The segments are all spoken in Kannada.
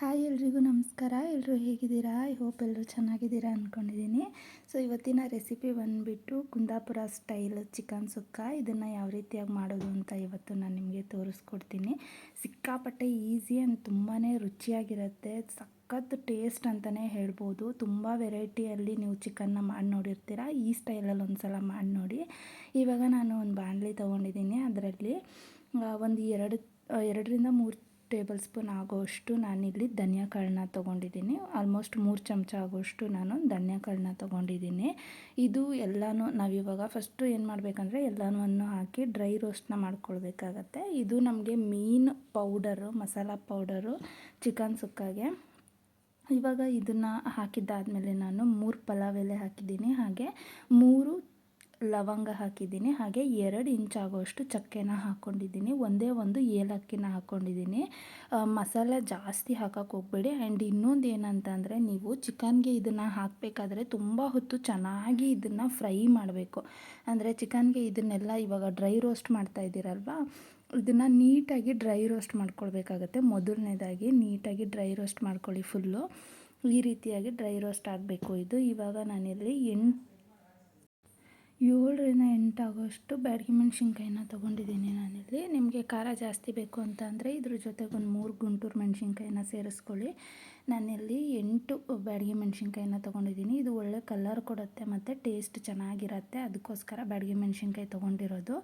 ಹಾಯ್ ಎಲ್ರಿಗೂ ನಮಸ್ಕಾರ. ಎಲ್ಲರೂ ಹೇಗಿದ್ದೀರಾ? ಐ ಹೋಪ್ ಎಲ್ಲರೂ ಚೆನ್ನಾಗಿದ್ದೀರಾ ಅಂದ್ಕೊಂಡಿದ್ದೀನಿ ಸೊ ಇವತ್ತಿನ ರೆಸಿಪಿ ಬಂದುಬಿಟ್ಟು ಕುಂದಾಪುರ ಸ್ಟೈಲ್ ಚಿಕನ್ ಸುಕ್ಕ. ಇದನ್ನು ಯಾವ ರೀತಿಯಾಗಿ ಮಾಡೋದು ಅಂತ ಇವತ್ತು ನಾನು ನಿಮಗೆ ತೋರಿಸ್ಕೊಡ್ತೀನಿ. ಸಿಕ್ಕಾಪಟ್ಟೆ ಈಸಿ ಆ್ಯಂಡ್ ತುಂಬಾ ರುಚಿಯಾಗಿರುತ್ತೆ. ಸಖತ್ ಟೇಸ್ಟ್ ಅಂತಲೇ ಹೇಳ್ಬೋದು. ತುಂಬ ವೆರೈಟಿಯಲ್ಲಿ ನೀವು ಚಿಕನ್ನ ಮಾಡಿ ನೋಡಿರ್ತೀರ? ಈ ಸ್ಟೈಲಲ್ಲಿ ಒಂದು ಸಲ ಮಾಡಿ ನೋಡಿ. ಇವಾಗ ನಾನು ಒಂದು ಬಾಣಲಿ ತೊಗೊಂಡಿದ್ದೀನಿ. ಅದರಲ್ಲಿ ಒಂದು ಎರಡು ಎರಡರಿಂದ ಮೂರು ಟೇಬಲ್ ಸ್ಪೂನ್ ಆಗೋಷ್ಟು ನಾನಿಲ್ಲಿ ಧನಿಯಾ ಕಾಳನ್ನ ತೊಗೊಂಡಿದ್ದೀನಿ. ಆಲ್ಮೋಸ್ಟ್ ಮೂರು ಚಮಚ ಆಗೋಷ್ಟು ನಾನು ಧನಿಯಾ ಕಾಳನ್ನ ತೊಗೊಂಡಿದ್ದೀನಿ. ಇದು ಎಲ್ಲನೂ ನಾವಿವಾಗ ಫಸ್ಟು ಏನು ಮಾಡಬೇಕಂದ್ರೆ ಎಲ್ಲನೂ ಹಾಕಿ ಡ್ರೈ ರೋಸ್ಟ್ನ ಮಾಡ್ಕೊಳ್ಬೇಕಾಗತ್ತೆ. ಇದು ನಮಗೆ ಮೀನ್ ಪೌಡರು, ಮಸಾಲ ಪೌಡರು, ಚಿಕನ್ ಸುಕ್ಕಾಗೆ. ಇವಾಗ ಇದನ್ನು ಹಾಕಿದ್ದಾದಮೇಲೆ ನಾನು ಮೂರು ಪಲಾವ್ ಎಲೆ ಹಾಕಿದ್ದೀನಿ. ಹಾಗೆ ಮೂರು ಲವಂಗ ಹಾಕಿದ್ದೀನಿ. ಹಾಗೆ ಎರಡು ಆಗೋಷ್ಟು ಚಕ್ಕೆನ ಹಾಕ್ಕೊಂಡಿದ್ದೀನಿ. ಒಂದೇ ಒಂದು ಏಲಕ್ಕಿನ ಹಾಕ್ಕೊಂಡಿದ್ದೀನಿ. ಮಸಾಲೆ ಜಾಸ್ತಿ ಹಾಕೋಕ್ಕೆ ಹೋಗಬೇಡಿ. ಆ್ಯಂಡ್ ಇನ್ನೊಂದು ಏನಂತಂದರೆ, ನೀವು ಚಿಕನ್ಗೆ ಇದನ್ನು ಹಾಕಬೇಕಾದ್ರೆ ತುಂಬ ಹೊತ್ತು ಚೆನ್ನಾಗಿ ಇದನ್ನು ಫ್ರೈ ಮಾಡಬೇಕು. ಅಂದರೆ ಚಿಕನ್ಗೆ ಇದನ್ನೆಲ್ಲ ಇವಾಗ ಡ್ರೈ ರೋಸ್ಟ್ ಮಾಡ್ತಾ ಇದ್ದೀರಲ್ವಾ? ಇದನ್ನು ನೀಟಾಗಿ ಡ್ರೈ ರೋಸ್ಟ್ ಮಾಡ್ಕೊಳ್ಬೇಕಾಗತ್ತೆ. ಮೊದಲನೇದಾಗಿ ನೀಟಾಗಿ ಡ್ರೈ ರೋಸ್ಟ್ ಮಾಡ್ಕೊಳ್ಳಿ ಫುಲ್ಲು. ಈ ರೀತಿಯಾಗಿ ಡ್ರೈ ರೋಸ್ಟ್ ಆಗಬೇಕು ಇದು. ಇವಾಗ ನಾನಿಲ್ಲಿ ಎಂಟು ಏಳರಿಂದ ಎಂಟು ಆಗೋಷ್ಟು ಬ್ಯಾಡಗಿ ಮೆಣಸಿನ್ಕಾಯಿನ ತೊಗೊಂಡಿದ್ದೀನಿ ನಾನಿಲ್ಲಿ. ನಿಮಗೆ ಖಾರ ಜಾಸ್ತಿ ಬೇಕು ಅಂತ ಅಂದರೆ ಇದ್ರ ಜೊತೆಗೆ ಒಂದು ಮೂರು ಗುಂಟೂರು ಮೆಣಸಿನ್ಕಾಯಿನ ಸೇರಿಸ್ಕೊಳ್ಳಿ. ನಾನಿಲ್ಲಿ ಎಂಟು ಬ್ಯಾಡಗಿ ಮೆಣಸಿನ್ಕಾಯಿನ ತೊಗೊಂಡಿದ್ದೀನಿ. ಇದು ಒಳ್ಳೆ ಕಲರ್ ಕೊಡುತ್ತೆ ಮತ್ತು ಟೇಸ್ಟ್ ಚೆನ್ನಾಗಿರುತ್ತೆ. ಅದಕ್ಕೋಸ್ಕರ ಬ್ಯಾಡಗಿ ಮೆಣಸಿನ್ಕಾಯಿ ತೊಗೊಂಡಿರೋದು.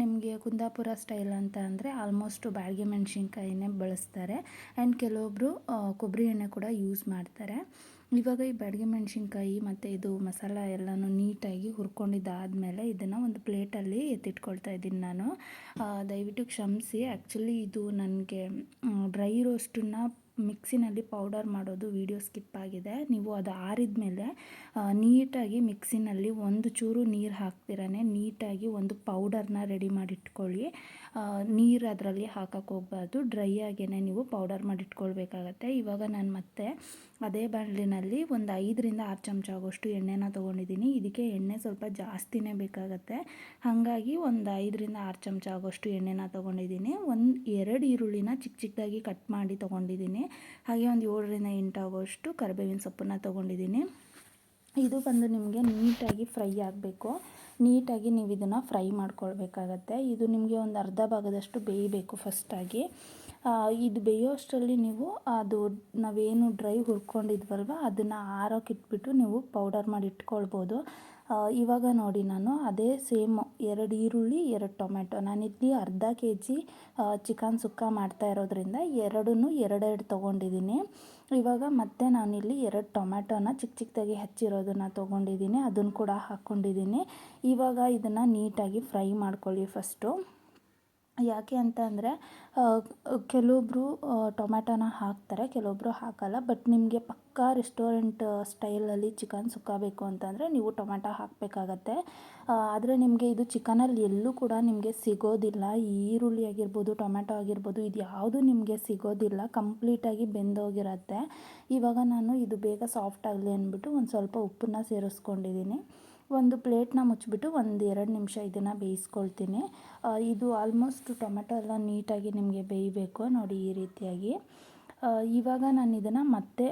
ನಿಮಗೆ ಕುಂದಾಪುರ ಸ್ಟೈಲ್ ಅಂತ ಅಂದರೆ ಆಲ್ಮೋಸ್ಟು ಬ್ಯಾಡಗಿ ಮೆಣಸಿನ್ಕಾಯಿನೇ ಬಳಸ್ತಾರೆ. ಆ್ಯಂಡ್ ಕೆಲವೊಬ್ಬರು ಕೊಬ್ಬರಿ ಎಣ್ಣೆ ಕೂಡ ಯೂಸ್ ಮಾಡ್ತಾರೆ. ಇವಾಗ ಈ ಬ್ಯಾಡಗಿ ಮೆಣಸಿನ್ಕಾಯಿ ಮತ್ತು ಇದು ಮಸಾಲ ಎಲ್ಲನೂ ನೀಟಾಗಿ ಹುರ್ಕೊಂಡಿದ್ದಾದಮೇಲೆ ಇದನ್ನು ಒಂದು ಪ್ಲೇಟಲ್ಲಿ ಎತ್ತಿಟ್ಕೊಳ್ತಾ ಇದ್ದೀನಿ ನಾನು. ದಯವಿಟ್ಟು ಕ್ಷಮಿಸಿ. ಆ್ಯಕ್ಚುಲಿ ಇದು ನನಗೆ ಡ್ರೈ ರೋಸ್ಟನ್ನ ಮಿಕ್ಸಿನಲ್ಲಿ ಪೌಡರ್ ಮಾಡೋದು ವೀಡಿಯೋ ಸ್ಕಿಪ್ ಆಗಿದೆ. ನೀವು ಅದು ಆರಿದ ಮೇಲೆ ನೀಟಾಗಿ ಮಿಕ್ಸಿನಲ್ಲಿ ಒಂದು ಚೂರು ನೀರು ಹಾಕ್ತಿರಾನೆ, ನೀಟಾಗಿ ಒಂದು ಪೌಡರ್ನ ರೆಡಿ ಮಾಡಿಟ್ಕೊಳ್ಳಿ. ನೀರು ಅದರಲ್ಲಿ ಹಾಕಕ್ಕೆ ಹೋಗ್ಬಾರ್ದು. ಡ್ರೈ ಆಗೇ ನೀವು ಪೌಡರ್ ಮಾಡಿಟ್ಕೊಳ್ಬೇಕಾಗತ್ತೆ. ಇವಾಗ ನಾನು ಮತ್ತೆ ಅದೇ ಬಾಣಲಿನಲ್ಲಿ ಒಂದು ಐದರಿಂದ ಆರು ಚಮಚ ಆಗೋಷ್ಟು ಎಣ್ಣೆನ ತೊಗೊಂಡಿದ್ದೀನಿ ಇದಕ್ಕೆ ಎಣ್ಣೆ ಸ್ವಲ್ಪ ಜಾಸ್ತಿನೇ ಬೇಕಾಗತ್ತೆ. ಹಾಗಾಗಿ ಒಂದು ಐದರಿಂದ ಆರು ಚಮಚ ಆಗೋಷ್ಟು ಎಣ್ಣೆನ ತೊಗೊಂಡಿದ್ದೀನಿ ಒಂದು ಎರಡು ಈರುಳ್ಳಿನ ಚಿಕ್ಕ ಚಿಕ್ಕದಾಗಿ ಕಟ್ ಮಾಡಿ ತೊಗೊಂಡಿದ್ದೀನಿ ಹಾಗೆ ಒಂದು ಏಳರಿಂದ ಎಂಟು ಆಗೋಷ್ಟು ಕರಿಬೇವಿನ ಸೊಪ್ಪನ್ನು ತೊಗೊಂಡಿದ್ದೀನಿ. ಇದು ಬಂದು ನಿಮಗೆ ನೀಟಾಗಿ ಫ್ರೈ ಆಗಬೇಕು. ನೀಟಾಗಿ ನೀವು ಇದನ್ನು ಫ್ರೈ ಮಾಡ್ಕೊಳ್ಬೇಕಾಗತ್ತೆ. ಇದು ನಿಮಗೆ ಒಂದು ಅರ್ಧ ಭಾಗದಷ್ಟು ಬೇಯಬೇಕು ಫಸ್ಟಾಗಿ ಇದು ಬೇಯೋ ಅಷ್ಟರಲ್ಲಿ ನೀವು ಅದು ನಾವೇನು ಡ್ರೈ ಹುರ್ಕೊಂಡಿದ್ವಲ್ವ, ಅದನ್ನು ಆರೋಕೆ ಇಟ್ಬಿಟ್ಟು ನೀವು ಪೌಡರ್ ಮಾಡಿ ಇಟ್ಕೊಳ್ಬೋದು. ಇವಾಗ ನೋಡಿ ನಾನು ಅದೇ ಸೇಮ್ ಎರಡು ಈರುಳ್ಳಿ, ಎರಡು ಟೊಮೆಟೊ ನಾನಿಲ್ಲಿ ಅರ್ಧ ಕೆ ಜಿ ಚಿಕನ್ ಸುಕ್ಕ ಮಾಡ್ತಾ ಇರೋದ್ರಿಂದ ಎರಡನ್ನೂ ಎರಡೆರಡು ತೊಗೊಂಡಿದ್ದೀನಿ. ಇವಾಗ ಮತ್ತೆ ನಾನಿಲ್ಲಿ ಎರಡು ಟೊಮೆಟೊನ ಚಿಕ್ಕ ಚಿಕ್ಕದಾಗಿ ಹೆಚ್ಚಿರೋದನ್ನು ತೊಗೊಂಡಿದ್ದೀನಿ. ಅದನ್ನು ಕೂಡ ಹಾಕ್ಕೊಂಡಿದ್ದೀನಿ ಇವಾಗ ಇದನ್ನು ನೀಟಾಗಿ ಫ್ರೈ ಮಾಡ್ಕೊಳ್ಳಿ ಫಸ್ಟು ಯಾಕೆ ಅಂತ ಅಂದರೆ ಕೆಲವೊಬ್ಬರು ಟೊಮ್ಯಾಟೋನ ಹಾಕ್ತಾರೆ ಕೆಲವೊಬ್ಬರು ಹಾಕಲ್ಲ, ಬಟ್ ನಿಮಗೆ ಪಕ್ಕಾ ರೆಸ್ಟೋರೆಂಟ್ ಸ್ಟೈಲಲ್ಲಿ ಚಿಕನ್ ಸುಕ್ಕ ಬೇಕು ಅಂತಂದರೆ ನೀವು ಟೊಮ್ಯಾಟೊ ಹಾಕಬೇಕಾಗತ್ತೆ. ಆದರೆ ನಿಮಗೆ ಇದು ಚಿಕನಲ್ಲಿ ಎಲ್ಲೂ ಕೂಡ ನಿಮಗೆ ಸಿಗೋದಿಲ್ಲ. ಈರುಳ್ಳಿ ಆಗಿರ್ಬೋದು, ಟೊಮ್ಯಾಟೊ ಆಗಿರ್ಬೋದು, ಇದು ಯಾವುದು ನಿಮಗೆ ಸಿಗೋದಿಲ್ಲ, ಕಂಪ್ಲೀಟಾಗಿ ಬೆಂದೋಗಿರತ್ತೆ. ಇವಾಗ ನಾನು ಇದು ಬೇಗ ಸಾಫ್ಟ್ ಆಗಲಿ ಅಂದ್ಬಿಟ್ಟು ಒಂದು ಸ್ವಲ್ಪ ಉಪ್ಪನ್ನ ಸೇರಿಸ್ಕೊಂಡಿದ್ದೀನಿ. ಒಂದು ಪ್ಲೇಟ್ನ ಮುಚ್ಚಿಬಿಟ್ಟು ಒಂದು ಎರಡು ನಿಮಿಷ ಇದನ್ನು ಬೇಯಿಸ್ಕೊಳ್ತೀನಿ. ಇದು ಆಲ್ಮೋಸ್ಟ್ ಟೊಮೆಟೊ ಎಲ್ಲ ನೀಟಾಗಿ ನಿಮಗೆ ಬೇಯಬೇಕು ನೋಡಿ ಈ ರೀತಿಯಾಗಿ. ಇವಾಗ ನಾನು ಇದನ್ನು ಮತ್ತೆ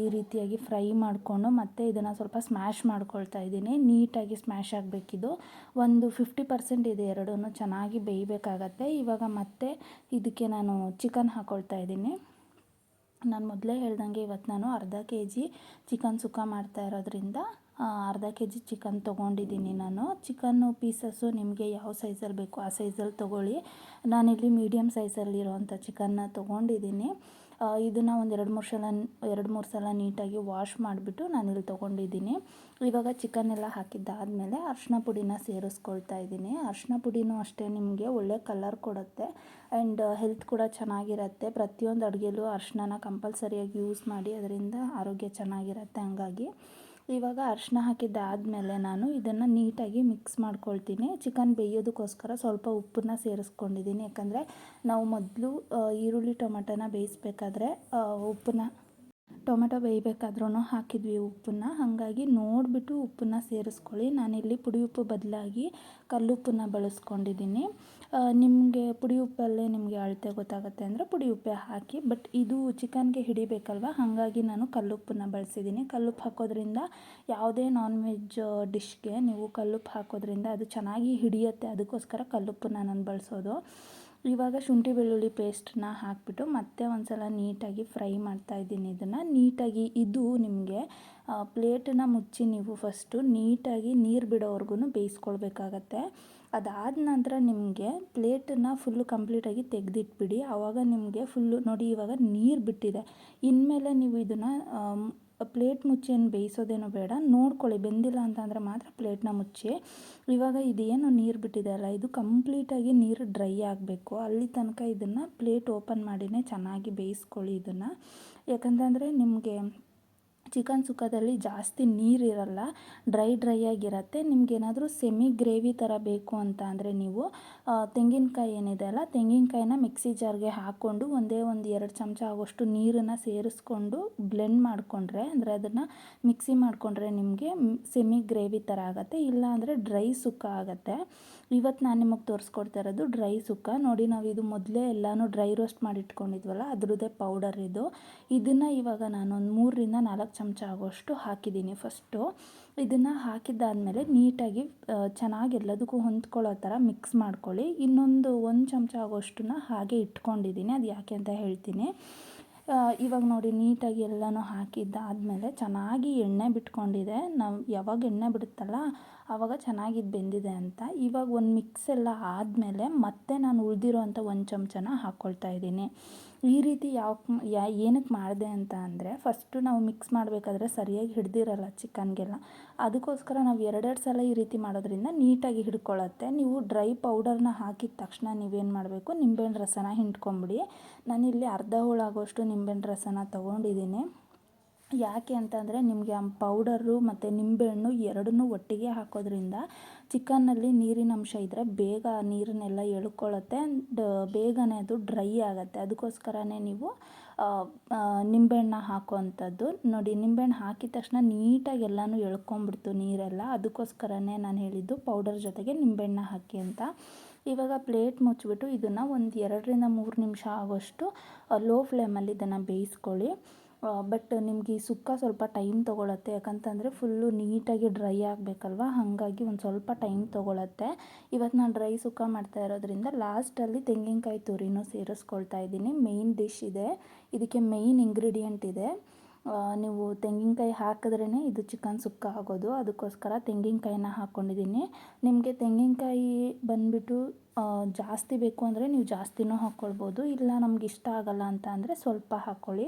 ಈ ರೀತಿಯಾಗಿ ಫ್ರೈ ಮಾಡಿಕೊಂಡು ಮತ್ತೆ ಇದನ್ನು ಸ್ವಲ್ಪ ಸ್ಮ್ಯಾಶ್ ಮಾಡ್ಕೊಳ್ತಾ ಇದ್ದೀನಿ. ನೀಟಾಗಿ ಸ್ಮ್ಯಾಶ್ ಆಗಬೇಕಿದು. ಒಂದು ಫಿಫ್ಟಿ ಪರ್ಸೆಂಟ್ ಇದೆ ಎರಡೂ ಚೆನ್ನಾಗಿ ಬೇಯಬೇಕಾಗತ್ತೆ. ಇವಾಗ ಮತ್ತೆ ಇದಕ್ಕೆ ನಾನು ಚಿಕನ್ ಹಾಕ್ಕೊಳ್ತಾ ಇದ್ದೀನಿ. ನಾನು ಮೊದಲೇ ಹೇಳ್ದಂಗೆ ಇವತ್ತು ನಾನು ಅರ್ಧ ಕೆ ಜಿ ಚಿಕನ್ ಸುಕ್ಕ ಮಾಡ್ತಾ ಇರೋದ್ರಿಂದ ಅರ್ಧ ಕೆ ಜಿ ಚಿಕನ್ ತೊಗೊಂಡಿದ್ದೀನಿ ನಾನು. ಚಿಕನ್ನು ಪೀಸಸ್ಸು ನಿಮಗೆ ಯಾವ ಸೈಜಲ್ಲಿ ಬೇಕು ಆ ಸೈಜಲ್ಲಿ ತೊಗೊಳ್ಳಿ. ನಾನಿಲ್ಲಿ ಮೀಡಿಯಮ್ ಸೈಜಲ್ಲಿರೋವಂಥ ಚಿಕನ್ನ ತೊಗೊಂಡಿದ್ದೀನಿ. ಇದನ್ನು ಒಂದು ಎರಡು ಮೂರು ಸಲ, ಎರಡು ಮೂರು ಸಲ ನೀಟಾಗಿ ವಾಶ್ ಮಾಡಿಬಿಟ್ಟು ನಾನಿಲ್ಲಿ ತೊಗೊಂಡಿದ್ದೀನಿ. ಇವಾಗ ಚಿಕನ್ ಎಲ್ಲ ಹಾಕಿದ್ದಾದಮೇಲೆ ಅರ್ಶಿನ ಪುಡಿನ ಸೇರಿಸ್ಕೊಳ್ತಾ ಇದ್ದೀನಿ. ಅರ್ಶಿನ ಪುಡಿನೂ ಅಷ್ಟೇ ನಿಮಗೆ ಒಳ್ಳೆ ಕಲರ್ ಕೊಡುತ್ತೆ. ಆ್ಯಂಡ್ ಹೆಲ್ತ್ ಕೂಡ ಚೆನ್ನಾಗಿರುತ್ತೆ. ಪ್ರತಿಯೊಂದು ಅಡುಗೆಲೂ ಅರ್ಶಿನ ಕಂಪಲ್ಸರಿಯಾಗಿ ಯೂಸ್ ಮಾಡಿ, ಅದರಿಂದ ಆರೋಗ್ಯ ಚೆನ್ನಾಗಿರುತ್ತೆ ಹಂಗಾಗಿ. ಇವಾಗ ಅರಿಶಿನ ಹಾಕಿದ್ದಾದಮೇಲೆ ನಾನು ಇದನ್ನು ನೀಟಾಗಿ ಮಿಕ್ಸ್ ಮಾಡ್ಕೊಳ್ತೀನಿ. ಚಿಕನ್ ಬೇಯೋದಕ್ಕೋಸ್ಕರ ಸ್ವಲ್ಪ ಉಪ್ಪನ್ನ ಸೇರಿಸ್ಕೊಂಡಿದ್ದೀನಿ. ಯಾಕಂದರೆ ನಾವು ಮೊದಲು ಈರುಳ್ಳಿ ಟೊಮೆಟೊನ ಬೇಯಿಸ್ಬೇಕಾದ್ರೆ ಉಪ್ಪನ್ನ ಟೊಮೆಟೊ ಬೇಯಬೇಕಾದ್ರೂ ಹಾಕಿದ್ವಿ ಉಪ್ಪನ್ನು. ಹಾಗಾಗಿ ನೋಡಿಬಿಟ್ಟು ಉಪ್ಪನ್ನ ಸೇರಿಸ್ಕೊಳ್ಳಿ. ನಾನಿಲ್ಲಿ ಪುಡಿ ಉಪ್ಪು ಬದಲಾಗಿ ಕಲ್ಲುಪ್ಪನ್ನ ಬಳಸ್ಕೊಂಡಿದ್ದೀನಿ. ನಿಮಗೆ ಪುಡಿ ಉಪ್ಪಲ್ಲೇ ನಿಮಗೆ ಅಳತೆ ಗೊತ್ತಾಗುತ್ತೆ ಅಂದರೆ ಪುಡಿ ಉಪ್ಪೇ ಹಾಕಿ, ಬಟ್ ಇದು ಚಿಕನ್ಗೆ ಹಿಡಿಬೇಕಲ್ವ? ಹಾಗಾಗಿ ನಾನು ಕಲ್ಲುಪ್ಪನ್ನ ಬಳಸಿದ್ದೀನಿ. ಕಲ್ಲುಪ್ಪು ಹಾಕೋದ್ರಿಂದ ಯಾವುದೇ ನಾನ್ ವೆಜ್ ಡಿಶ್ಗೆ ನೀವು ಕಲ್ಲುಪ್ಪು ಹಾಕೋದ್ರಿಂದ ಅದು ಚೆನ್ನಾಗಿ ಹಿಡಿಯುತ್ತೆ. ಅದಕ್ಕೋಸ್ಕರ ಕಲ್ಲುಪ್ಪನ್ನು ನಾನು ಬಳಸೋದು. ಇವಾಗ ಶುಂಠಿ ಬೆಳ್ಳುಳ್ಳಿ ಪೇಸ್ಟನ್ನ ಹಾಕಿಬಿಟ್ಟು ಮತ್ತೆ ಒಂದು ಸಲ ನೀಟಾಗಿ ಫ್ರೈ ಮಾಡ್ತಾ ಇದ್ದೀನಿ ಇದನ್ನು. ನೀಟಾಗಿ ಇದು ನಿಮಗೆ ಪ್ಲೇಟನ್ನ ಮುಚ್ಚಿ ನೀವು ಫಸ್ಟು ನೀಟಾಗಿ ನೀರು ಬಿಡೋವರೆಗೂ ಬೇಯಿಸ್ಕೊಳ್ಬೇಕಾಗತ್ತೆ. ಅದಾದ ನಂತರ ನಿಮಗೆ ಪ್ಲೇಟನ್ನು ಫುಲ್ಲು ಕಂಪ್ಲೀಟಾಗಿ ತೆಗೆದಿಟ್ಬಿಡಿ. ಆವಾಗ ನಿಮಗೆ ಫುಲ್ಲು ನೋಡಿ ಇವಾಗ ನೀರು ಬಿಟ್ಟಿದೆ. ಇನ್ಮೇಲೆ ನೀವು ಇದನ್ನು ಪ್ಲೇಟ್ ಮುಚ್ಚಿ ಏನು ಬೇಯಿಸೋದೇನು ಬೇಡ. ನೋಡ್ಕೊಳ್ಳಿ, ಬೆಂದಿಲ್ಲ ಅಂತಂದರೆ ಮಾತ್ರ ಪ್ಲೇಟ್ನ ಮುಚ್ಚಿ. ಇವಾಗ ಇದೇನು ನೀರು ಬಿಟ್ಟಿದೆ ಅಲ್ಲ, ಇದು ಕಂಪ್ಲೀಟಾಗಿ ನೀರು ಡ್ರೈ ಆಗಬೇಕು. ಅಲ್ಲಿ ತನಕ ಇದನ್ನು ಪ್ಲೇಟ್ ಓಪನ್ ಮಾಡಿನೇ ಚೆನ್ನಾಗಿ ಬೇಯಿಸ್ಕೊಳ್ಳಿ ಇದನ್ನು. ಯಾಕಂತಂದರೆ ನಿಮಗೆ ಚಿಕನ್ ಸುಕ್ಕದಲ್ಲಿ ಜಾಸ್ತಿ ನೀರಿರಲ್ಲ ಡ್ರೈ ಡ್ರೈ ಆಗಿರುತ್ತೆ. ನಿಮಗೇನಾದರೂ ಸೆಮಿ ಗ್ರೇವಿ ಥರ ಬೇಕು ಅಂತ ಅಂದರೆ ನೀವು ತೆಂಗಿನಕಾಯಿ ಏನಿದೆ ಅಲ್ಲ, ತೆಂಗಿನಕಾಯಿನ ಮಿಕ್ಸಿ ಜಾರ್ಗೆ ಹಾಕ್ಕೊಂಡು ಒಂದೇ ಒಂದು ಎರಡು ಚಮಚ ಆಗೋಷ್ಟು ನೀರನ್ನು ಸೇರಿಸ್ಕೊಂಡು ಬ್ಲೆಂಡ್ ಮಾಡಿಕೊಂಡ್ರೆ, ಅಂದರೆ ಅದನ್ನು ಮಿಕ್ಸಿ ಮಾಡಿಕೊಂಡ್ರೆ ನಿಮಗೆ ಸೆಮಿ ಗ್ರೇವಿ ಥರ ಆಗುತ್ತೆ. ಇಲ್ಲ ಅಂದರೆ ಡ್ರೈ ಸುಕ್ಕ ಆಗುತ್ತೆ. ಇವತ್ತು ನಾನು ನಿಮಗೆ ತೋರಿಸ್ಕೊಡ್ತಾ ಇರೋದು ಡ್ರೈ ಸುಕ್ಕ. ನೋಡಿ ನಾವು ಇದು ಮೊದಲೇ ಎಲ್ಲನೂ ಡ್ರೈ ರೋಸ್ಟ್ ಮಾಡಿ ಇಟ್ಕೊಂಡಿದ್ವಲ್ಲ ಅದ್ರದ್ದೇ ಪೌಡರ್ ಇದು. ಇದನ್ನು ಇವಾಗ ನಾನು ಒಂದು ಮೂರರಿಂದ ನಾಲ್ಕು ಚಮಚ ಆಗೋಷ್ಟು ಹಾಕಿದ್ದೀನಿ ಫಸ್ಟು. ಇದನ್ನು ಹಾಕಿದ್ದಾದಮೇಲೆ ನೀಟಾಗಿ ಚೆನ್ನಾಗಿ ಎಲ್ಲದಕ್ಕೂ ಹೊಂದ್ಕೊಳ್ಳೋ ಥರ ಮಿಕ್ಸ್ ಮಾಡ್ಕೊಳ್ಳಿ. ಇನ್ನೊಂದು ಒಂದು ಚಮಚ ಆಗೋಷ್ಟನ್ನ ಹಾಗೆ ಇಟ್ಕೊಂಡಿದ್ದೀನಿ. ಅದು ಯಾಕೆ ಅಂತ ಹೇಳ್ತೀನಿ. ಇವಾಗ ನೋಡಿ ನೀಟಾಗಿ ಎಲ್ಲನೂ ಹಾಕಿದ್ದಾದಮೇಲೆ ಚೆನ್ನಾಗಿ ಎಣ್ಣೆ ಬಿಟ್ಕೊಂಡಿದೆ. ನಾವು ಯಾವಾಗ ಎಣ್ಣೆ ಬಿಡುತ್ತಲ್ಲ ಆವಾಗ ಚೆನ್ನಾಗಿ ಬೆಂದಿದೆ ಅಂತ. ಇವಾಗ ಒಂದು ಮಿಕ್ಸ್ ಎಲ್ಲ ಆದಮೇಲೆ ಮತ್ತೆ ನಾನು ಉಳಿದಿರೋ ಅಂಥ ಒಂದು ಚಮಚನ ಹಾಕ್ಕೊಳ್ತಾ ಇದ್ದೀನಿ. ಈ ರೀತಿ ಯಾವ ಏನಕ್ಕೆ ಮಾಡಿದೆ ಅಂತ ಅಂದರೆ ಫಸ್ಟು ನಾವು ಮಿಕ್ಸ್ ಮಾಡಬೇಕಾದ್ರೆ ಸರಿಯಾಗಿ ಹಿಡ್ದಿರಲ್ಲ ಚಿಕನ್ಗೆಲ್ಲ. ಅದಕ್ಕೋಸ್ಕರ ನಾವು ಎರಡೆರಡು ಸಲ ಈ ರೀತಿ ಮಾಡೋದ್ರಿಂದ ನೀಟಾಗಿ ಹಿಡ್ಕೊಳ್ಳುತ್ತೆ ನೀವು ಡ್ರೈ ಪೌಡರ್ನ ಹಾಕಿದ ತಕ್ಷಣ ನೀವೇನು ಮಾಡಬೇಕು ನಿಂಬೆಹಣ್ಣು ರಸನ ಹಿಂಡ್ಕೊಂಬಿಡಿ. ನಾನಿಲ್ಲಿ ಅರ್ಧ ಹೋಳಾಗೋಷ್ಟು ನಿಂಬೆಹಣ್ಣು ರಸನ ತೊಗೊಂಡಿದ್ದೀನಿ ಯಾಕೆ ಅಂತಂದರೆ ನಿಮಗೆ ಆ ಪೌಡರು ಮತ್ತು ನಿಂಬೆಹಣ್ಣು ಎರಡನ್ನೂ ಒಟ್ಟಿಗೆ ಹಾಕೋದ್ರಿಂದ ಚಿಕನ್ನಲ್ಲಿ ನೀರಿನ ಅಂಶ ಇದ್ದರೆ ಬೇಗ ನೀರನ್ನೆಲ್ಲ ಎಳ್ಕೊಳ್ಳುತ್ತೆ ಆ್ಯಂಡ್ ಬೇಗನೆ ಅದು ಡ್ರೈ ಆಗುತ್ತೆ. ಅದಕ್ಕೋಸ್ಕರನೇ ನೀವು ನಿಂಬೆಹಣ್ಣ ಹಾಕುವಂಥದ್ದು. ನೋಡಿ, ನಿಂಬೆಹಣ್ಣು ಹಾಕಿದ ತಕ್ಷಣ ನೀಟಾಗಿ ಎಲ್ಲನೂ ಎಳ್ಕೊಂಬಿಡ್ತು ನೀರೆಲ್ಲ. ಅದಕ್ಕೋಸ್ಕರನೇ ನಾನು ಹೇಳಿದ್ದು ಪೌಡರ್ ಜೊತೆಗೆ ನಿಂಬೆಹಣ್ಣ ಹಾಕಿ ಅಂತ. ಇವಾಗ ಪ್ಲೇಟ್ ಮುಚ್ಚಿಬಿಟ್ಟು ಇದನ್ನು ಒಂದು ಎರಡರಿಂದ ಮೂರು ನಿಮಿಷ ಆಗೋಷ್ಟು ಲೋ ಫ್ಲೇಮಲ್ಲಿ ಇದನ್ನು ಬೇಯಿಸ್ಕೊಳ್ಳಿ. ಬಟ್ ನಿಮ್ಗೆ ಈ ಸುಕ್ಕ ಸ್ವಲ್ಪ ಟೈಮ್ ತೊಗೊಳತ್ತೆ. ಯಾಕಂತಂದರೆ ಫುಲ್ಲು ನೀಟಾಗಿ ಡ್ರೈ ಆಗಬೇಕಲ್ವ? ಹಾಗಾಗಿ ಒಂದು ಸ್ವಲ್ಪ ಟೈಮ್ ತೊಗೊಳತ್ತೆ. ಇವತ್ತು ನಾನು ಡ್ರೈ ಸುಕ್ಕ ಮಾಡ್ತಾ ಇರೋದ್ರಿಂದ ಲಾಸ್ಟಲ್ಲಿ ತೆಂಗಿನಕಾಯಿ ತುರಿನೂ ಸೇರಿಸ್ಕೊಳ್ತಾ ಇದ್ದೀನಿ. ಮೇಯ್ನ್ ಡಿಶ್ ಇದೆ. ಇದಕ್ಕೆ ಮೇಯ್ನ್ ಇಂಗ್ರೀಡಿಯೆಂಟ್ ಇದೆ. ನೀವು ತೆಂಗಿನಕಾಯಿ ಹಾಕಿದ್ರೇ ಇದು ಚಿಕನ್ ಸುಕ್ಕ ಆಗೋದು. ಅದಕ್ಕೋಸ್ಕರ ತೆಂಗಿನಕಾಯಿನ ಹಾಕ್ಕೊಂಡಿದ್ದೀನಿ ನಿಮಗೆ ತೆಂಗಿನಕಾಯಿ ಬಂದುಬಿಟ್ಟು ಜಾಸ್ತಿ ಬೇಕು ಅಂದರೆ ನೀವು ಜಾಸ್ತಿನೂ ಹಾಕ್ಕೊಳ್ಬೋದು, ಇಲ್ಲ ನಮ್ಗೆ ಇಷ್ಟ ಆಗಲ್ಲ ಅಂತ ಅಂದರೆ ಸ್ವಲ್ಪ ಹಾಕ್ಕೊಳ್ಳಿ.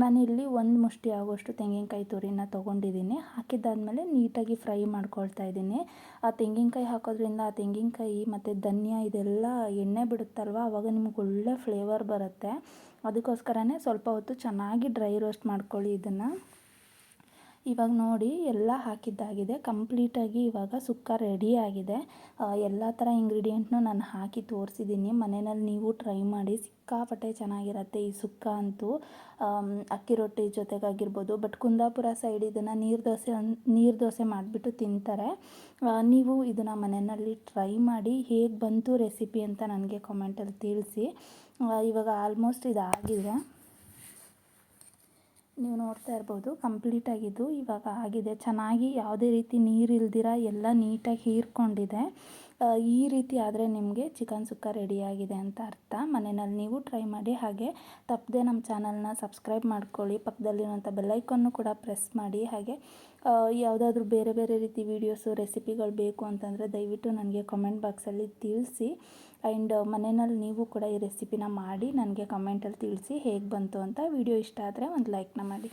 ನಾನಿಲ್ಲಿ ಒಂದು ಮುಷ್ಟಿ ಆಗುವಷ್ಟು ತೆಂಗಿನಕಾಯಿ ತುರಿನ ತೊಗೊಂಡಿದ್ದೀನಿ. ಹಾಕಿದ್ದಾದಮೇಲೆ ನೀಟಾಗಿ ಫ್ರೈ ಮಾಡ್ಕೊಳ್ತಾ ಇದ್ದೀನಿ. ಆ ತೆಂಗಿನಕಾಯಿ ಹಾಕೋದ್ರಿಂದ ಆ ತೆಂಗಿನಕಾಯಿ ಮತ್ತು ಧನಿಯಾ ಇದೆಲ್ಲ ಎಣ್ಣೆ ಬಿಡುತ್ತಲ್ವ ಆವಾಗ ನಿಮ್ಗೆ ಒಳ್ಳೆ ಫ್ಲೇವರ್ ಬರುತ್ತೆ. ಅದಕ್ಕೋಸ್ಕರನೇ ಸ್ವಲ್ಪ ಹೊತ್ತು ಚೆನ್ನಾಗಿ ಡ್ರೈ ರೋಸ್ಟ್ ಮಾಡ್ಕೊಳ್ಳಿ ಇದನ್ನು. ಇವಾಗ ನೋಡಿ ಎಲ್ಲ ಹಾಕಿದ್ದಾಗಿದೆ. ಕಂಪ್ಲೀಟಾಗಿ ಇವಾಗ ಸುಕ್ಕ ರೆಡಿ ಆಗಿದೆ. ಎಲ್ಲ ಥರ ಇಂಗ್ರೀಡಿಯೆಂಟ್ನೂ ನಾನು ಹಾಕಿ ತೋರಿಸಿದ್ದೀನಿ. ಮನೆಯಲ್ಲಿ ನೀವು ಟ್ರೈ ಮಾಡಿ. ಸಿಕ್ಕಾಪಟ್ಟೆ ಚೆನ್ನಾಗಿರತ್ತೆ ಈ ಸುಕ್ಕ ಅಂತೂ. ಅಕ್ಕಿ ರೊಟ್ಟಿ ಜೊತೆಗಾಗಿರ್ಬೋದು. ಬಟ್ ಕುಂದಾಪುರ ಸೈಡ್ ಇದನ್ನು ನೀರು ದೋಸೆ ನೀರು ದೋಸೆ ಮಾಡಿಬಿಟ್ಟು ತಿಂತಾರೆ. ನೀವು ಇದನ್ನು ಮನೆಯಲ್ಲಿ ಟ್ರೈ ಮಾಡಿ. ಹೇಗೆ ಬಂತು ರೆಸಿಪಿ ಅಂತ ನನಗೆ ಕಾಮೆಂಟಲ್ಲಿ ತಿಳಿಸಿ. ಇವಾಗ ಆಲ್ಮೋಸ್ಟ್ ಇದಾಗಿದೆ. ನೀವು ನೋಡ್ತಾ ಇರ್ಬೋದು ಕಂಪ್ಲೀಟ್ ಆಗಿದ್ದು ಇವಾಗ ಆಗಿದೆ. ಚೆನ್ನಾಗಿ ಯಾವುದೇ ರೀತಿ ನೀರು ಇಲ್ದಿರ ಎಲ್ಲ ನೀಟಾಗಿ ಹೀರ್ಕೊಂಡಿದೆ. ಈ ರೀತಿ ಆದರೆ ನಿಮಗೆ ಚಿಕನ್ ಸುಕ್ಕ ರೆಡಿಯಾಗಿದೆ ಅಂತ ಅರ್ಥ. ಮನೆಯಲ್ಲಿ ನೀವು ಟ್ರೈ ಮಾಡಿ, ಹಾಗೆ ತಪ್ಪದೆ ನಮ್ಮ ಚಾನಲ್ನ ಸಬ್ಸ್ಕ್ರೈಬ್ ಮಾಡ್ಕೊಳ್ಳಿ. ಪಕ್ಕದಲ್ಲಿರುವಂಥ ಬೆಲ್ಲೈಕನ್ನು ಕೂಡ ಪ್ರೆಸ್ ಮಾಡಿ, ಹಾಗೆ ಯಾವುದಾದ್ರೂ ಬೇರೆ ಬೇರೆ ರೀತಿ ವೀಡಿಯೋಸು ರೆಸಿಪಿಗಳು ಬೇಕು ಅಂತಂದರೆ ದಯವಿಟ್ಟು ನನಗೆ ಕಮೆಂಟ್ ಬಾಕ್ಸಲ್ಲಿ ತಿಳಿಸಿ. ಆ್ಯಂಡ್ ಮನೆಯಲ್ಲಿ ನೀವು ಕೂಡ ಈ ರೆಸಿಪಿನ ಮಾಡಿ ನನಗೆ ಕಮೆಂಟಲ್ಲಿ ತಿಳಿಸಿ ಹೇಗೆ ಬಂತು ಅಂತ ವಿಡಿಯೋ ಇಷ್ಟ ಆದರೆ ಒಂದು ಲೈಕ್ನ ಮಾಡಿ.